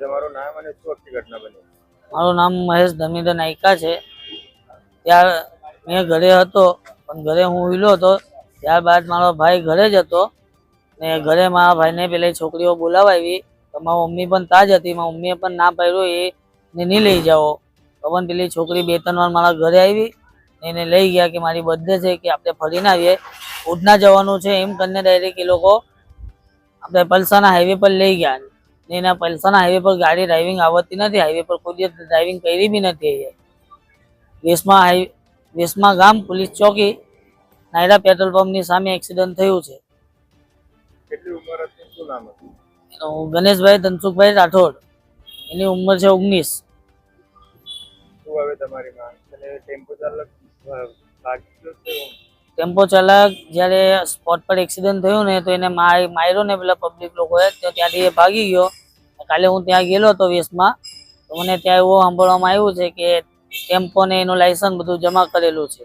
તમારું નામ અને શું ઘટના બની? મારું નામ મહેશ ધમીધર નાયકા છે. ત્યાર મેં ઘરે હતો, પણ ઘરે હું વિલો હતો. ત્યારબાદ મારો ભાઈ ઘરે જ હતો. ને ઘરે મારા ભાઈને પેલી છોકરીઓ બોલાવાવી તો મારી મમ્મી પણ તાજ હતી. મારી મમ્મીએ પણ ના પાડ્યું એ ને નહીં લઈ જાઓ. તો પણ પેલી છોકરી બે ત્રણ વાર મારા ઘરે આવી એને લઈ ગયા કે મારી બર્થડે છે કે આપણે ફરીને આવીએ. ઉધના જવાનું છે એમ કરીને ડાયરેક્ટ એ લોકો આપણે પલસાના હાઈવે પર લઈ ગયા. ને એના પલસાના હાઈવે પર ગાડી ડ્રાઇવિંગ આવડતી નથી. હાઈવે પર કોઈ દિવસ ડ્રાઇવિંગ કરી બી નથી. વેસમાં હાઈ વેસમાં ગામ પોલીસ ચોકી નાયરા પેટ્રોલ પંપની સામે એક્સિડન્ટ થયું છે. એનું ગણેશભાઈ ધનસુખભાઈ રાઠોડ. એની ઉંમર છે ઓગણીસ. શું હવે તમારી ટેમ્પો ચાલક? ટેમ્પો ચાલક જ્યારે સ્પોટ પર એક્સિડન્ટ થયું ને તો એને માર્યો ને પેલા પબ્લિક લોકોએ, તો ત્યાંથી એ ભાગી ગયો. કાલે હું ત્યાં ગયેલો હતો વેસમાં, તો મને ત્યાં એવું સાંભળવામાં આવ્યું છે કે ટેમ્પો ને એનું લાયસન્સ બધું જમા કરેલું છે.